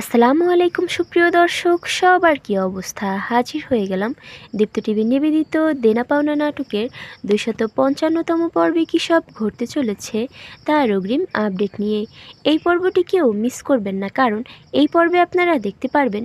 আসসালামু আলাইকুম সুপ্রিয় দর্শক, সবার কি অবস্থা? হাজির হয়ে গেলাম দীপ্ত টিভি নিবেদিত দেনা পাওনা নাটকের দুইশত পঞ্চান্নতম পর্বে কী সব ঘটতে চলেছে তার অগ্রিম আপডেট নিয়ে। এই পর্বটি কেউ মিস করবেন না, কারণ এই পর্বে আপনারা দেখতে পারবেন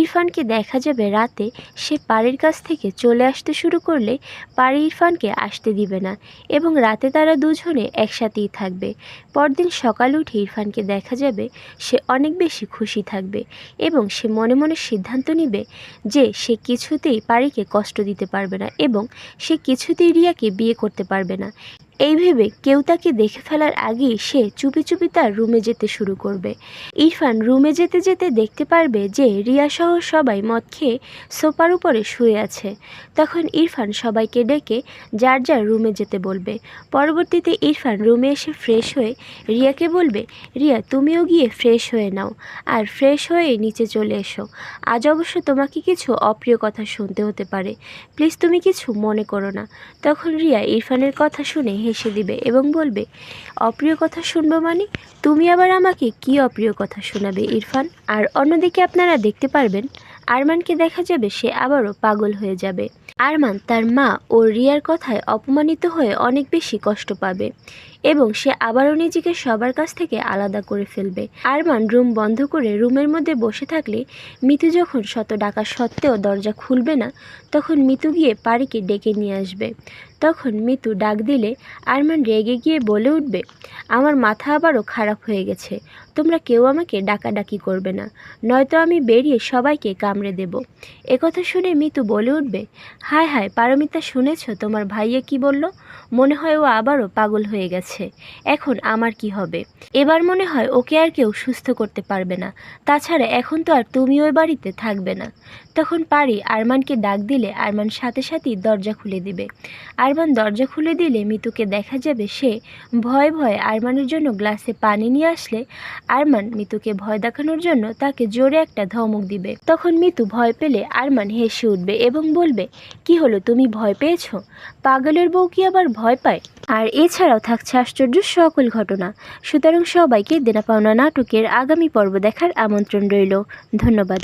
ইরফানকে দেখা যাবে রাতে। সে পাড়ির কাছ থেকে চলে আসতে শুরু করলে পাড়ি ইরফানকে আসতে দিবে না এবং রাতে তারা দুজনে একসাথেই থাকবে। পরদিন সকালে উঠে ইরফানকে দেখা যাবে সে অনেক বেশি খুশি থাকবে এবং সে মনে মনে সিদ্ধান্ত নিবে যে সে কিছুতেই পারিকে কষ্ট দিতে পারবে না এবং সে কিছুতেই রিয়াকে বিয়ে করতে পারবে না। এই ভেবে কেউ তাকে দেখে ফেলার আগেই সে চুপি চুপি তার রুমে যেতে শুরু করবে। ইরফান রুমে যেতে যেতে দেখতে পারবে যে রিয়া সহ সবাই মদ খেয়ে সোপার উপরে শুয়ে আছে। তখন ইরফান সবাইকে ডেকে যার যার রুমে যেতে বলবে। পরবর্তীতে ইরফান রুমে এসে ফ্রেশ হয়ে রিয়াকে বলবে, রিয়া, তুমিও গিয়ে ফ্রেশ হয়ে নাও আর ফ্রেশ হয়ে নিচে চলে এসো। আজ অবশ্য তোমাকে কিছু অপ্রিয় কথা শুনতে হতে পারে। প্লিজ তুমি কিছু মনে করো না। তখন রিয়া ইরফানের কথা শুনে হেসে দিবে এবং বলবে, অপ্রিয় কথা শুনব মানে? তুমি আবার আমাকে কি অপ্রিয় কথা শোনাবে, ইরফান? আর অন্যদিকে আপনারা দেখতে পারবেন, আরমানকে দেখা যাবে সে আবারও পাগল হয়ে যাবে। আরমান তার মা ও রিয়ার কথায় অপমানিত হয়ে অনেক বেশি কষ্ট পাবে এবং সে আবারও নিজেকে সবার কাছ থেকে আলাদা করে ফেলবে। আরমান রুম বন্ধ করে রুমের মধ্যে বসে থাকলে মিতু যখন শত ডাকা সত্ত্বেও দরজা খুলবে না, তখন মিতু গিয়ে পারিকে ডেকে নিয়ে আসবে। তখন মিতু ডাক দিলে আরমান রেগে গিয়ে বলে উঠবে আমার মাথা আবারও খারাপ হয়ে গেছে। তোমরা কেউ আমাকে ডাকাডাকি করবে না। নয়তো আমি বেরিয়ে সবাইকে কামড়ে দেব। একথা শুনে মিতু বলে উঠবে, হায় হায়, পারমিতা শুনেছ তোমার ভাইয়া কি বলল? মনে হয় ও আবারও পাগল হয়ে গেছে। এখন আমার কি হবে? এবার মনে হয় ওকে আর কেউ সুস্থ করতে পারবে না। তাছাড়া এখন তো আর তুমি ওই বাড়িতে থাকবে না। তখন পারি আরমানকে ডাক দিলে আরমান সাথে সাথেই দরজা খুলে দিবে। আরমান দরজা খুলে দিলে মিতুকে দেখা যাবে সে ভয় ভয়ে ভয়ে আরমানের জন্য গ্লাসে পানি নিয়ে আসলে আরমান মিতুকে ভয় দেখানোর জন্য তাকে জোরে একটা ধমক দিবে। তখন মিতু ভয় পেলে আরমান হেসে উঠবে এবং বলবে, কি হলো, তুমি ভয় পেয়েছ? পাগলের বউ কি আবার ভয় পায়? আর এছাড়াও থাকছে আশ্চর্য সকল ঘটনা। সুতরাং সবাইকে দেনা পাওনা নাটকের আগামী পর্ব দেখার আমন্ত্রণ রইল। ধন্যবাদ।